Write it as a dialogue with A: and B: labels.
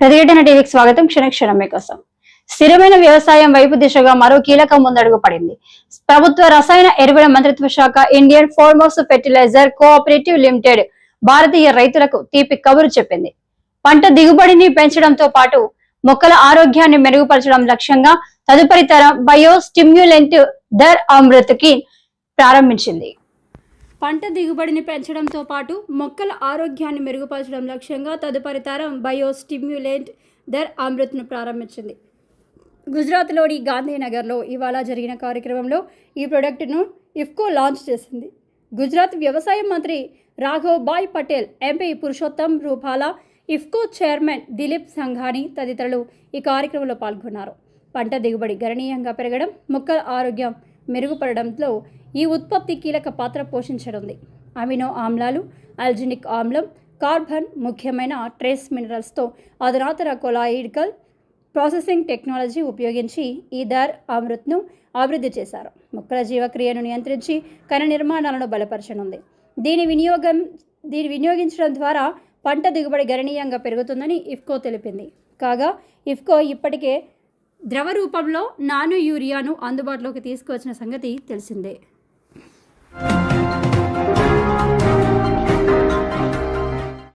A: ప్రతిఘటన టీవీకి స్వాగతం. క్షణ క్షణమే కోసం స్థిరమైన వ్యవసాయం వైపు దిశగా మరో కీలక ముందడుగు పడింది. ప్రభుత్వ రసాయన ఎరువుల మంత్రిత్వ శాఖ Indian farmers fertiliser cooperative limited భారతీయ రైతులకు తీపి కబురు చెప్పింది. పంట దిగుబడిని పెంచడంతో పాటు మొక్కల ఆరోగ్యాన్ని మెరుగుపరచడం లక్ష్యంగా తదుపరి తరం బయో స్టిమ్యులెంట్ దర్ అమృత్కి ప్రారంభించింది. పంట దిగుబడిని పెంచడంతో పాటు మొక్కల ఆరోగ్యాన్ని మెరుగుపరచడం లక్ష్యంగా తదుపరి తరం బయో స్టిమ్యులేంట్ దర్ అమృత్ను ప్రారంభించింది. గుజరాత్లోని గాంధీనగర్లో ఇవాళ జరిగిన కార్యక్రమంలో ఈ ప్రొడక్ట్ను ఇఫ్కో లాంచ్ చేసింది. గుజరాత్ వ్యవసాయ మంత్రి రాఘవ్భాయ్ పటేల్ ఎంపీ పురుషోత్తం రూపాలా ఇఫ్కో చైర్మన్ దిలీప్ సంఘాని తదితరులు ఈ కార్యక్రమంలో పాల్గొన్నారు. పంట దిగుబడి గణనీయంగా పెరగడం మొక్కల ఆరోగ్యం మెరుగుపడడంలో ఈ ఉత్పత్తి కీలక పాత్ర పోషించనుంది. అమినో ఆమ్లాలు అల్జినిక్ ఆమ్లం కార్బన్ ముఖ్యమైన ట్రేస్ మినరల్స్తో అధునాతన కొలాయిడికల్ ప్రాసెసింగ్ టెక్నాలజీ ఉపయోగించి ఈ దార్ అమృత్ను అభివృద్ధి చేశారు. మొక్కల జీవక్రియను నియంత్రించి కణ నిర్మాణాలను బలపరచనుంది. దీని వినియోగం దీని వినియోగించడం ద్వారా పంట దిగుబడి గణనీయంగా పెరుగుతుందని ఇఫ్కో తెలిపింది. కాగా ఇఫ్కో ఇప్పటికే ద్రవ రూపంలో నానో యూరియాను అందుబాటులోకి తీసుకువచ్చిన సంగతి తెలిసిందే. Thank you.